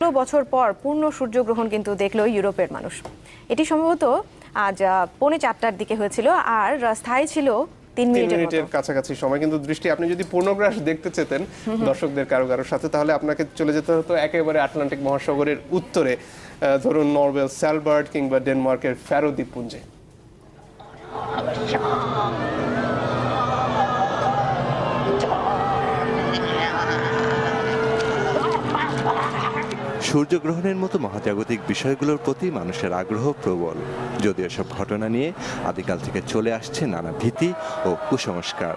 ষোলো বছর পর পূর্ণ সূর্যগ্রহণ কিন্তু দেখল ইউরোপের মানুষ। এটি সম্ভবত আজ পৌনে চারটার দিকে হয়েছিল আর স্থায়ী ছিল তিন মিনিটের কাছাকাছি সময়। কিন্তু দৃষ্টি আপনি যদি পূর্ণগ্রাস দেখতে চেতেন দর্শকদের কারও কারোর সাথে তাহলে আপনাকে চলে যেতে হতো একেবারে আটলান্টিক মহাসাগরের উত্তরে। ধরুন নরওয়েল স্যালবার্ড কিংবা ডেনমার্কের ফ্যারো দ্বীপপুঞ্জে সূর্যগ্রহণের মতো মহাজাগতিক বিষয়গুলোর প্রতি মানুষের আগ্রহ প্রবল। যদিও সব ঘটনা নিয়ে আদিকাল থেকে চলে আসছে নানা ভীতি ও কুসংস্কার।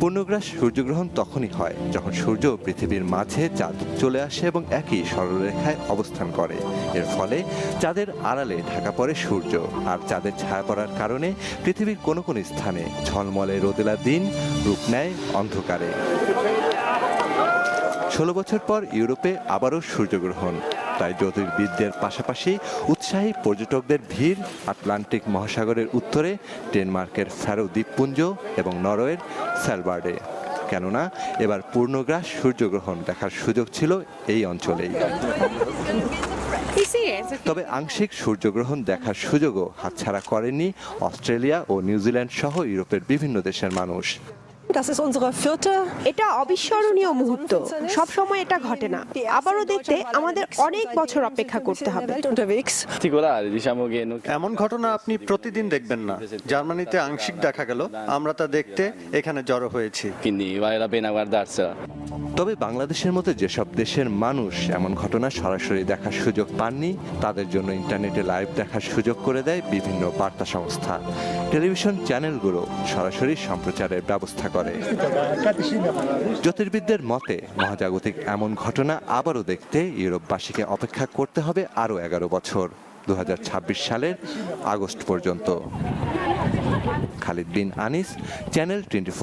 পূর্ণগ্রাস সূর্যগ্রহণ তখনই হয়, যখন সূর্য পৃথিবীর মাঝে চাঁদ চলে আসে এবং একই সরলরেখায় অবস্থান করে। এর ফলে চাঁদের আড়ালে ঢাকা পড়ে সূর্য, আর চাঁদের ছায়া পড়ার কারণে পৃথিবীর কোনো কোনো স্থানে ঝলমলে রোদেলা দিন, রূপ নেয় অন্ধকারে। ষোলো বছর পর ইউরোপে আবারও সূর্যগ্রহণ। তাই জ্যোতির্বিদদের পাশাপাশি উৎসাহী পর্যটকদের ভিড় আটলান্টিক মহাসাগরের উত্তরে, ডেনমার্কের ফ্যারো দ্বীপপুঞ্জ এবং নরওয়ের স্যালবার্ডে। কেননা, এবার পূর্ণগ্রাস সূর্যগ্রহণ দেখার সুযোগ ছিল এই অঞ্চলেই। তবে আংশিক সূর্যগ্রহণ দেখার সুযোগও হাতছাড়া করেনি অস্ট্রেলিয়া ও নিউজিল্যান্ড সহ ইউরোপের বিভিন্ন দেশের মানুষ। Das ist unsere vierte এটা অবিস্মরণীয় মুহূর্ত। সব সময় এটা ঘটে না। আবারও দেখতে আমাদের অনেক বছর অপেক্ষা করতে হবে। এমন ঘটনা আপনি প্রতিদিন দেখবেন না। জার্মানিতে আংশিক দেখা গেল। আমরা তা দেখতে এখানে জড়ো হয়েছি. তবে বাংলাদেশের মতো যেসব দেশের মানুষ এমন ঘটনা সরাসরি দেখার সুযোগ পাননি তাদের জন্য ইন্টারনেটে লাইভ দেখার সুযোগ করে দেয় বিভিন্ন বার্তা সংস্থা। টেলিভিশন চ্যানেলগুলো সরাসরি সম্প্রচারের ব্যবস্থা করে। জ্যোতির্বিদদের মতে, মহাজাগতিক এমন ঘটনা আবারও দেখতে ইউরোপবাসীকে অপেক্ষা করতে হবে আরও এগারো বছর দু হাজার ছাব্বিশ সালের আগস্ট পর্যন্ত। Khalid Bin Anis, channel twenty